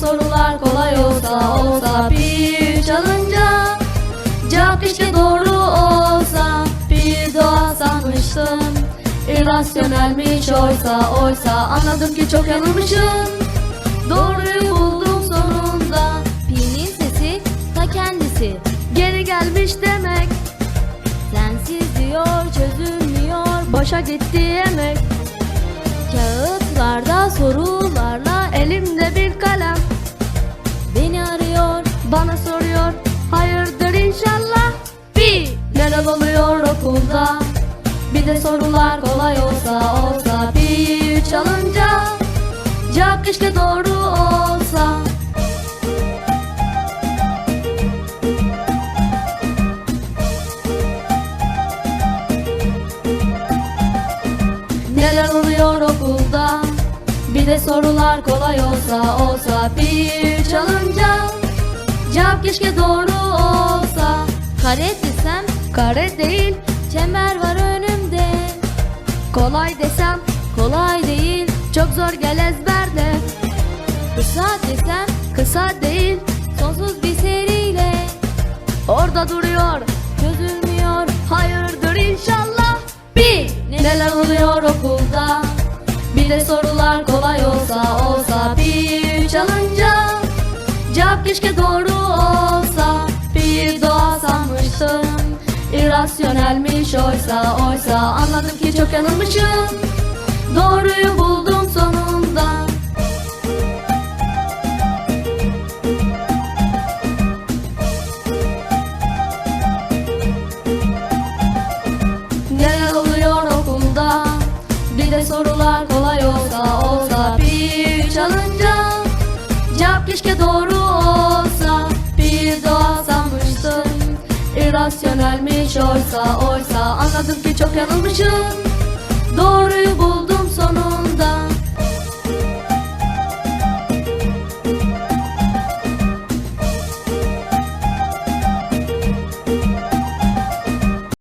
sorular kolay olsa olsa bir çalınca Cevap keşke doğru olsa Bir doğa sanmıştım. İrrasyonelmiş oysa oysa Anladım ki çok yanılmışım. Doğruyu buldum sonunda. Pilin sesi ta kendisi. Geri gelmiş demek. Sensiz diyor çözülmüyor Boşa gitti emek Bana soruyor. Hayırdır inşallah? Bir. Neler oluyor okulda? Bir de sorular kolay olsa olsa Bir çalınca Cevap keşke doğru olsa. Neler oluyor okulda? Bir de sorular kolay olsa olsa Bir çalınca Cevap keşke doğru olsa. Kare desem Kare değil çember var önümde. Kolay desem Kolay değil Çok zor gel ezberde Kısa desem Kısa değil sonsuz bir seriyle. Orada duruyor Çözülmüyor Hayırdır inşallah. Bir Neler oluyor okulda? Bir de sorular kolay olsa olsa Bir keşke doğru olsa Bir doğa sanmıştım. İrrasyonelmiş oysa oysa. Anladım ki çok yanılmışım. Doğruyu buldum İrrasyonelmiş oysa oysa Anladım ki çok yanılmışım. Doğruyu buldum sonunda